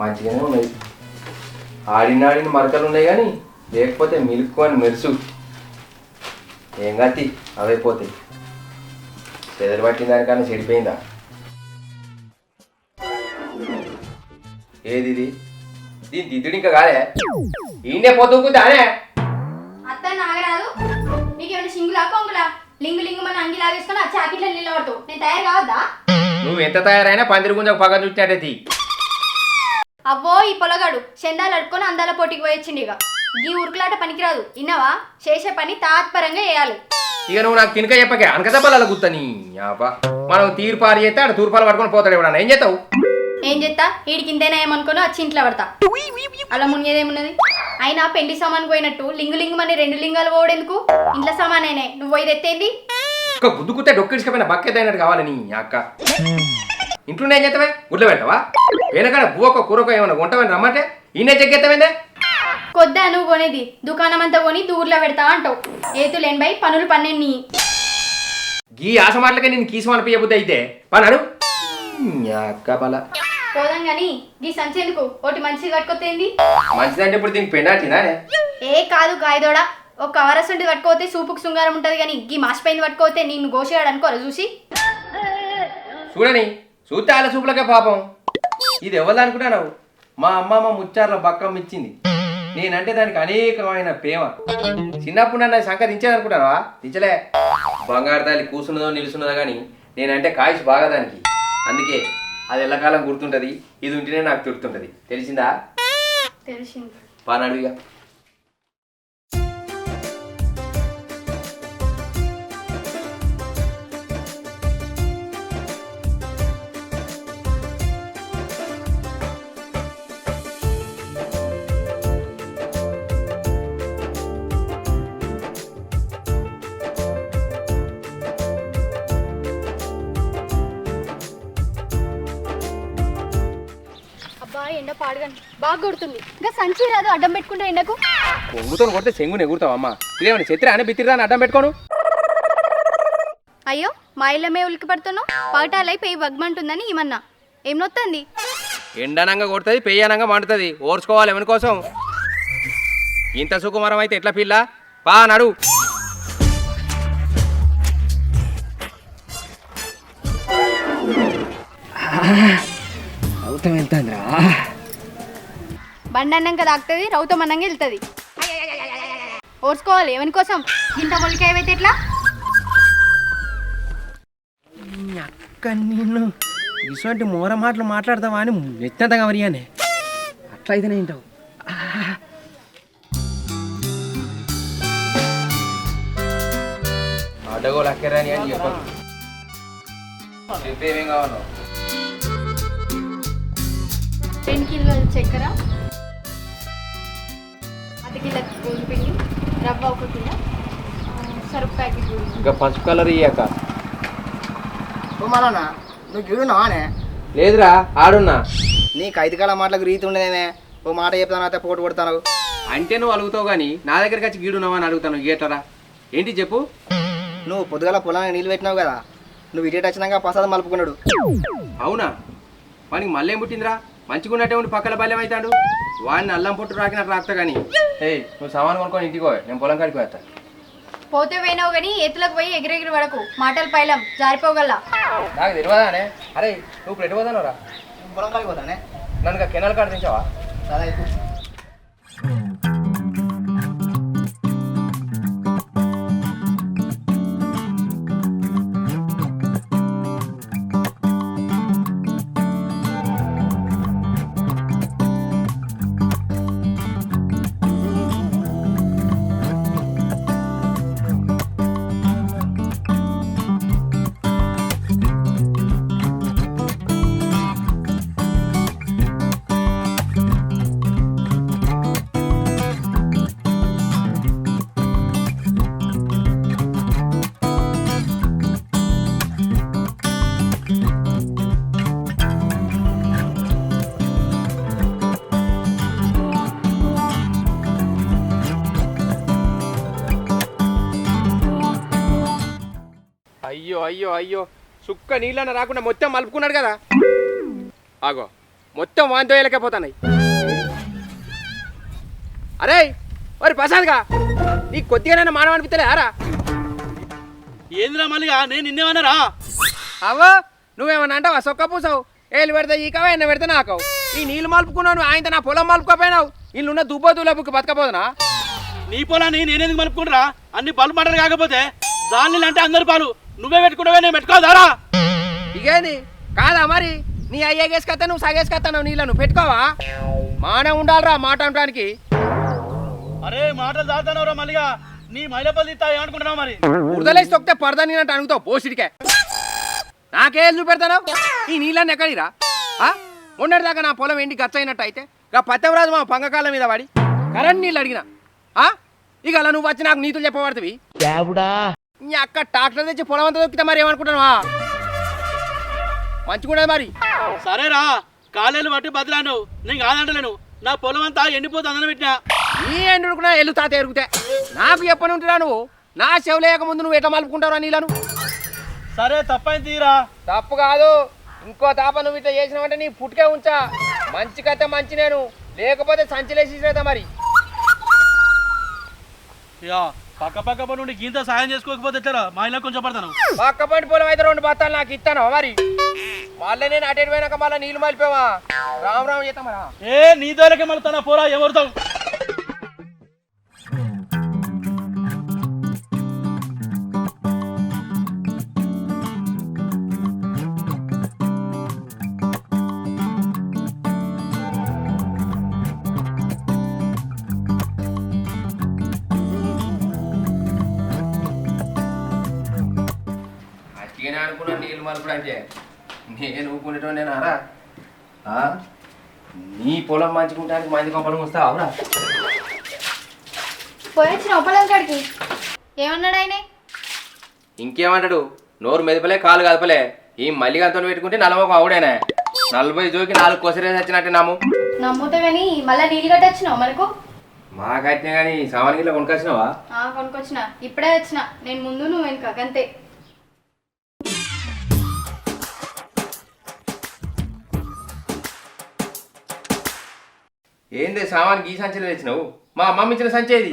మంచిగానే ఉన్నది ఆడిన ఆడిన మరకలు ఉన్నాయి కానీ లేకపోతే మిల్క్ అని మెరుసు. ఏం గతి? అవైపోతాయి. చెదలు పట్టిన దానికన్నా చెడిపోయిందా? ఏది ఇది? దీని దిద్దుడు ఇంకా కాదే? ఈయనే పొద్దుకుందానే అత్త నీకేమైనా సింగులా కొంగులా? లింగు లింగు మన అంగి లాగేసుకొని ఆ చాకిట్లో నిలబడతావు. నేను తయారు కావద్దా? నువ్వు ఎంత తయారైనా పందిరి గుంజకు పగ చూసినట్టే అవ్వో ఈ పొలగాడు చందాలు అడుకొని అందాల పోటీకి పోయొచ్చిండు ఇక. ఈ ఉరుకులాట పనికిరాదు. విన్నావా? చేసే పని తాత్పరంగా చేయాలి. ఇక నువ్వు నాకు తినక చెప్పకే. అనకదబ్బల గుత్తని యాపా మనం తీర్పారు చేస్తే ఆడ తూర్పాలు పట్టుకొని పోతాడు ఎవడన్నా. ఏం చేస్తావు? ఏం చేస్తా? వీడికి ఇంతేనా ఏమనుకోను వచ్చి ఇంట్లో పడతా. అలా మునిగేదేమున్నది అయినా పెళ్ళి సామాన్ పోయినట్టు లింగు లింగు మన రెండు లింగాలు పోవడెందుకు? ఇంట్లో సామానేనే. నువ్వు పోయి ఎత్తేంది ఒక గుద్దు కుత్తే డొక్కిడిచుకపోయిన బక్కెదైనట్టు కావాలి నీ అక్క. ఇంట్లో ఏం చేస్తావే? గుడ్లు పెడతావా? వెనకాడ బువ్వక కూరకో ఏమన్నా వంటమని రమ్మంటే? ఈయనే చెక్కెత్తావేందే? కొద్దా నువ్వు కొనేది. దుకాణం అంతా కొని దూర్లో పెడతా అంటావు. ఏతులేని బై పనులు పన్నెండు. గీ ఆశ మాటలకే నేను కీసు అనిపించబుద్ది అయితే. పన్నాడు పోదాం గాని ఈ సంచి ఎందుకు? ఒకటి మంచిది కట్టుకొత్తేంది? మంచిదంటే ఇప్పుడు దీనికి పెండాటినా ఏ కాదు గాయదోడా. ఒక కవరసుంటి పట్టుకోతే సూపుకు శృంగారం ఉంటది కానీ గీ మాసిపోయింది పట్టుకోతే నిన్ను గోసేయాడు అనుకోరా చూసి. చూడని. చూస్తే ఆల చూపులకే పాపం. ఇది ఎవరు అనుకుంటున్నావు మా అమ్మమ్మ ముచ్చార్ల బక్కమ్మ ఇచ్చింది. నేనంటే దానికి అనేకమైన ప్రేమ. చిన్నప్పుడు నన్ను సంఖ్య దించేదనుకుంటావా దించలే బంగారు తల్లి కూసున్నదో నిలుస్తున్నదో కానీ నేనంటే కాయసు బాగా దానికి అందుకే అది ఎల్లకాలం గుర్తుంటది. ఇది ఉంటేనే నాకు గుర్తుంటది తెలిసిందా? తెలిసింది. పానాడు ఎండ పాడగాను బాగా కొడుతుంది. ఇంకా సంచి రాదు అడ్డం పెట్టుకుంటే ఎండకు? పొంగుతో కొడితే చెంగుని ఎగురుతావు అమ్మ. ఇదేమన్నా చెత్ర అని బిత్తిరా అని అడ్డం పెట్టుకోను? అయ్యో మా ఇళ్ళమే ఉలికి పడుతున్నావు? పగటాలై పెయి బగ్మంటుందని ఏమన్నా ఏం నొత్తంది? ఎండనంగా కొడుతుంది పెయ్యనంగా మండుతుంది. ఓర్చుకోవాలి ఎవరి కోసం? ఇంత సుకుమారం అయితే ఎట్లా పిల్ల? పా నడు. అవుతాం వెళ్తాంద్రా బండి అన్నాక తాకుతుంది రౌతం అన్నంగా వెళ్తుంది. ఓర్చుకోవాలి ఎవరి కోసం? ఇంత మొలిక ఏవైతే ఎట్లా అక్క నేను ఇటువంటి మోర మాటలు మాట్లాడతావా అని ఎత్తంతగా వరియానే అట్లా అయితేనే వింటావు. అడ్డగోలు అక్కరాని అని చెప్పను చెప్పేమేం కావాలో? రెండు కిలోల చక్కెర అర్ధ కిలో గోధుమ పిండి రవ్వ ఒక కిలో ఆ, సరుకు ప్యాకెట్. ఇంకా పసుపు కలర్ ఇయ్యాక. నువ్వు చూడు నానే లేదురా ఆడున్నా. నీకు ఐదు కాల మాటలకు రీతి ఉండదేమే. ఓ మాట చెప్తాను అయితే పోటు కొడతాను. అంటే నువ్వు అలుగుతావు కానీ నా దగ్గరికి వచ్చి గీడున్నావా అని అడుగుతాను గేటరా. ఏంటి చెప్పు? నువ్వు పొద్దుగాల పొలానికి నీళ్ళు పెట్టినావు కదా. నువ్వు ఇటేట్ వచ్చినాక ప్రసాదం మలుపుకున్నాడు. అవునా? వానికి మళ్ళీ ఏం పుట్టిందిరా? మంచిగా ఉన్నట్టే ఉండి పక్కల బల్యం అవుతాడు వాడిని అల్లం పొట్టు రాకినట్టు రాస్తా కానీ ఏయ్ నువ్వు సామాన్ కొనుక్కొని ఇంటికి పోయి నేను పొలం కాడికి పోతా పోతే పోయినావు కానీ ఎత్తులకు పోయి ఎగిరెగిరి పడకు. మాటలు పైలం జారిపోగల్లా నాకు తెలియదానే. అరే నువ్వు ఇప్పుడు ఎటు పోతాను రా పొలం కాడికి పోతానే. నన్ను కెనాల్ కాడ దించావా? సరే అయ్యో అయ్యో అయ్యో. సుక్క నీళ్ళన్న రాకుండా మొత్తం మలుపుకున్నాడు కదా. ఆగో మొత్తం వాంతో వెళ్ళకపోతున్నాయి అరే మరి ప్రసాద్గా నీకు కొద్దిగానైనా మానవ అనిపిస్తలే ఆరా? ఏందిరా మల్లిగా నేను నిన్నేమన్నారా అవ్వో నువ్వేమన్నా అంటావా? సొక్క పూసావు. ఏళ్ళు పెడితే ఈకవా ఎన్న పెడితే నాకవు. ఈ నీళ్ళు మలుపుకున్నావు ఆయన నా పొలం మలుపుకోపోయినావు. ఇల్లున్న దుబ్బో దులపుకి బతకపోదునా? నీ పొలాన్ని నేనేందుకు మలుపుకుంటురా అన్ని పలు మాటలు కాకపోతే దాన్ని అంటే అందరు పాలు. నువ్వే పెట్టుకుంటావే నేను పెట్టుకోదారా ఇగేంది? కాదా మరి? నీ అయ్యేకేసుకత్తా నువ్వు సగేసుకత్తావు నీళ్ళను పెట్టుకోవా? మానే ఉండాలిరా మాట అనడానికి అరే మాటలు దాతానవరా మల్లిగా. నీ మైలపల్లి తీస్తా ఏమనుకుంటున్నావు మరి? బురదలేసి తొక్కితే పరదని అంటే అడుగుతావు పోసిడికే నాకే చూపెడతాను ఈ నీళ్ళని ఎక్కడిరా? ఉండడు దాకా నా పొలం ఎండి గచ్చైనట్టు అయితే ఇక పత్తవరాజు మా పంగకాల మీద పడి కరెంట్ నీళ్ళు అడిగిన. ఆ? ఇక అలా నువ్వు వచ్చి నాకు నీతులు చెప్పబడుతుంది నీ అక్క ట్రాక్టర్ తెచ్చి పొలం అంతా దొక్కితే మరి ఏమనుకుంటున్నావా? మంచిగా మరి. సరేరా కాలేలు పట్టి బదిలాను నేను కాదంటలేను. నా పొలం అంతా ఎండిపోతే అందరం పెట్టినా. నీ ఎండుకున్నా ఎల్లు తాత ఎరుగుతే. నాకు చెప్పని ఉంటున్నా నువ్వు? నా చెవులేక ముందు నువ్వు ఎట్లా మలుపుకుంటావు నీళ్ళను? సరే తప్పైంది తీరా. తప్పు కాదు. ఇంకో తాప నువ్వు ఇట్లా చేసినావంటే నీ పుట్టుకే ఉంచా. మంచి కథ మంచి నేను. లేకపోతే సంచిలేసి మరి? ఇక పక్క పక్క పని నుండి గీంత సాయం చేసుకోకపోతే ఎట్లరా? మా ఇళ్ళకి కొంచెం పడతాను. పక్క పంటి పొలం అయితే రెండు బత్తాలు నాకు ఇస్తాను మరి? మళ్ళీ నేను అటు ఇటు పోయినాక మళ్ళీ నీళ్ళు మలిపావా రామ్ రామ్ చేద్దాం మరా ఏ నీ దొరకే మళ్ళీ పోరా ఎవరితో? మలుపుడు అంటే నేను ఊపుకునేటో నేను అరా? నీ పొలం మంచుకుంటానికి మంది కొంపలం వస్తావు? అవురా పోయి వచ్చిన ఒప్పలం కాడికి. ఏమన్నాడు ఆయన? ఇంకేమంటాడు? నోరు మెదపలే కాలు కదపలే. ఈ మల్లిగంతో పెట్టుకుంటే నలభై ఆవుడేనా. నలభై జోకి నాలుగు కొసరేసి వచ్చినట్టు నాము నమ్ముతా కానీ మళ్ళీ నీళ్ళు కట్టొచ్చినావు మనకు? మాకైతే కానీ సామాన్ గిట్ల కొనుకొచ్చినావా? ఆ, కొనుక్కొచ్చిన ఇప్పుడే వచ్చిన. నేను ముందు నువ్వు వెనుక అంతే. ఏంది సామాన్ గీ సంచిలో తెచ్చినావు? మా అమ్మమ్మ ఇచ్చిన సంచి ఏది?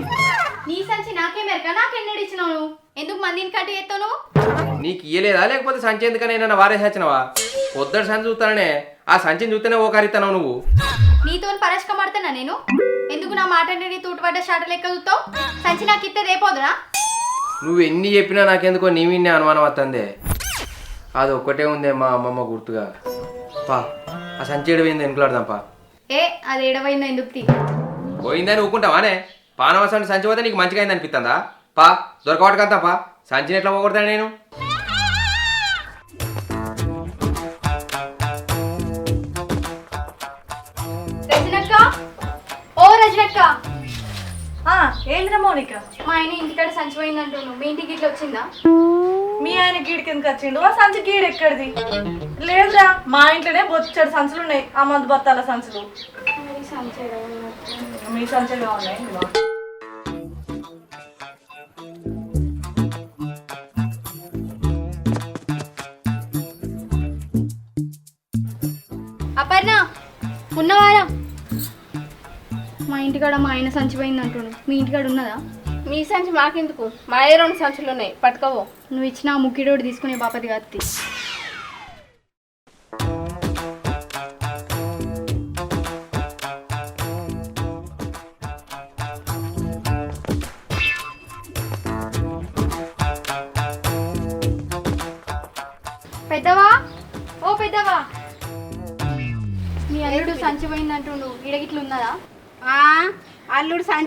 నీ సంచి నాకే మెరక నాకెన్నడు ఇచ్చినావు? ఎందుకు మందిని కట్టి ఎత్తావు నువ్వు నీకు ఇయ్యలేదా? లేకపోతే సంచి ఎందుకని ఏమన్నా వారేసి వచ్చినావా పొద్దుడు సంచి చూస్తానే ఆ సంచిని చూస్తేనే ఓ కరిస్తావు నువ్వు. నీతో పరస్కమాడుతున్నా నేను? ఎందుకు నా మాట అంటే నీ తూటుపడ్డ షాట లెక్క చూస్తావు? సంచి నాకు ఇస్తే రేపోదురా నువ్వు ఎన్ని చెప్పినా నాకెందుకో నీ విన్నే అనుమానం వస్తుంది అది ఒక్కటే ఉందే మా అమ్మమ్మ గుర్తుగా. పా ఆ సంచి ఏడవైంది వెనుకలాడదాంపా ఏ అది ఏడవైందో ఎందుకు తీ పోయిందని ఊకుంటావానే పానవసం సంచి పోతే నీకు మంచిగా అయింది అనిపిస్తుందా పా దొరకవాటకంతా పా. సంచిని ఎట్లా పోగొడతాను నేను? రజనక్క? ఓ రజనక్క! ఆ, ఏంద్రా మౌనిక? మా ఆయన ఇంటికాడ సంచి మీ ఇంటికి ఇట్లా వచ్చిందా? మీ ఆయన గీడి కిందకి వచ్చిండు. ఆ సంచి గీడు ఎక్కడిది? లేదురా మా ఇంట్లోనే బొచ్చడు సంచులు ఉన్నాయి. ఆ మందు బత్తాల సంచులు. మీ సంచులు ఉన్నాయి. అపర్ణ ఉన్నవారా? మా ఇంటికాడ మా ఆయన సంచి పోయింది అంటుండు మీ ఇంటికాడ ఉన్నదా? మీ సంచి మాకెందుకు? మా ఏ రెండు సంచులు ఉన్నాయి పట్టుకోవో నువ్వు ఇచ్చిన ముక్కిడోడు తీసుకునే బాపతి కత్తి.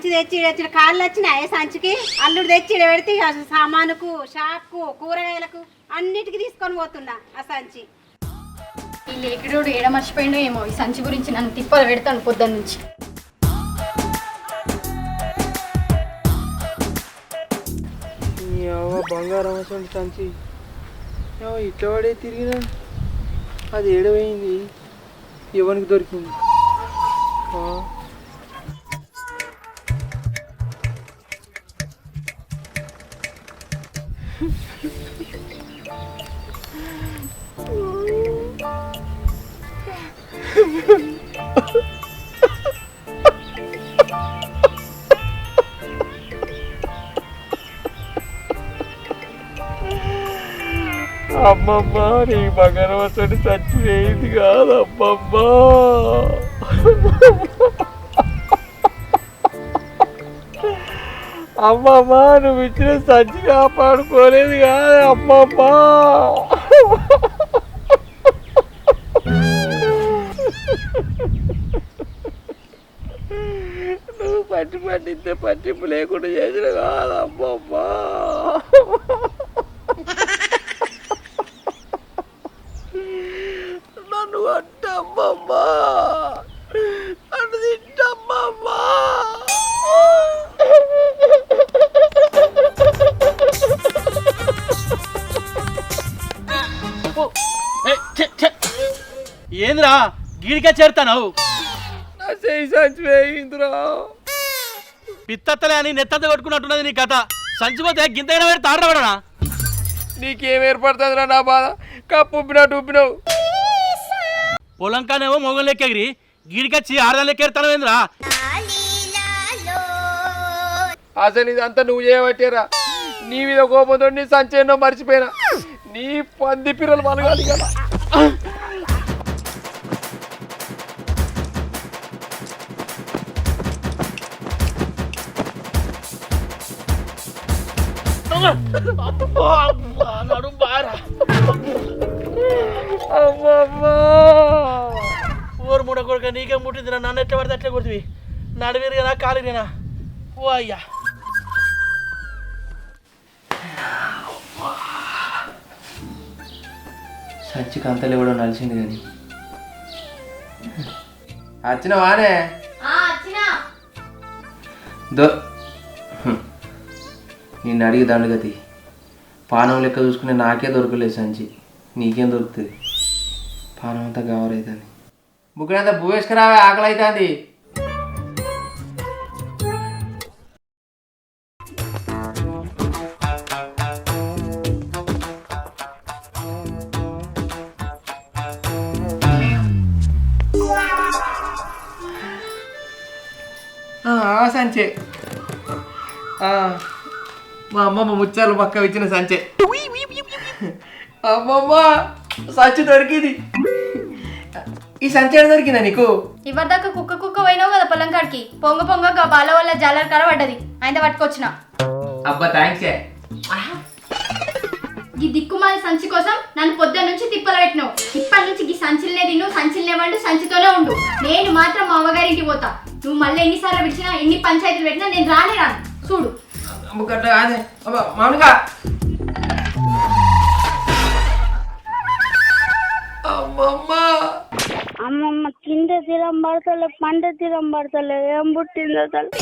సంచి తెచ్చి వచ్చిన కాళ్ళు వచ్చినాయి. సంచికి? అల్లుడు తెచ్చి ఈడ పెడితే ఇక సామానుకు షాప్కు కూరగాయలకు అన్నిటికీ తీసుకొని పోతున్నా ఆ సంచి. ఈ లేకిడోడు ఏడ మర్చిపోయిండో ఏమో. ఈ సంచి గురించి నన్ను తిప్పలు పెడతాను పొద్దున్న నుంచి. బంగారం అసలు సంచి. ఇట్లా పడే తిరిగినా అది ఏడవైంది ఎవరికి దొరికింది? అమ్మమ్మ నీ భగవతుడి చచ్చిపోయింది కాదు అమ్మమ్మ అమ్మమ్మ నువ్వు ఇచ్చిన సంచి కాపాడుకోలేదు కాదు అమ్మమ్మ. నువ్వు పట్టి పట్టిస్తే పట్టింపు లేకుండా చేసిన కాదు అమ్మమ్మ గీడిగా చేరుతావు నా చేయి చచ్చిపోయిందిరా పిత్తత్తలే అని నెత్తంత కొట్టుకున్నట్టున్నది నీ కథ. సంచిపోతే గింతైనా పెడితే తాడబడనా నీకేం ఏర్పడుతుందిరా నా బాధ? కప్పు ఉబ్బినట్టు ఉబ్బినావు పొలంకానేమో మొగం లెక్కెగిరి. గీడికొచ్చి ఆరుదాం లెక్కెడతాను ఏంద్రా? అసలు ఇదంతా నువ్వు చేయబట్టేరా? నీ మీద కోపంతో నీ సంచయనో మర్చిపోయినా. నీ పంది పిల్లలు మనగాలి కదా. నడు బారా ఊరు మూడ కొడుక నీకే ముట్టింది నన్ను ఎట్లా పడితే అట్లా కొడుతుంది. నడివిరిగా కాలిరినా ఓ అయ్యా. సంచికి అంతలు ఇవ్వడం నలిసింది కానీ. వచ్చిన వానే వచ్చినా దో. నిన్ను అడిగి దండగతి పానం లెక్క చూసుకునే నాకే దొరకలేదు సంచి. నీకేం దొరుకుతుంది? పానం అంతా గవరైతుంది. బుక్కినంత భూవేసుకురావే ఆకలి అవుతుంది సంచే. మా అమ్మమ్మ ముచ్చాలు పక్క ఇచ్చిన సంచే. అమ్మమ్మ సంచి దొరికింది. ఈ సంచి ఎక్కడ దొరికిందా నీకు? ఇవరిదాకా కుక్క కుక్క పోయినావు కదా పొలం కాడికి. పొంగ పొంగ బాల వల్ల జాలర కర పడ్డది ఆయన పట్టుకొచ్చిన. అబ్బా థ్యాంక్స్ ఈ దిక్కుమాలి సంచి కోసం నన్ను పొద్దున్న నుంచి తిప్పలు పెట్టినావు. ఇప్పటి నుంచి ఈ సంచిలనే తిను సంచిలనే వండు సంచితోనే ఉండు. నేను మాత్రం మా అమ్మగారింటికి పోతా. నువ్వు మళ్ళీ ఎన్నిసార్లు పిలిచినా ఎన్ని పంచాయతీలు పెట్టినా నేను రానే రాను చూడు అదే అబ్బా మామూలుగా. అమ్మమ్మ. అమ్మమ్మ కింద తీరం పడతలే పంట తీరం పడతలే ఏం పుట్టిందో తల్లి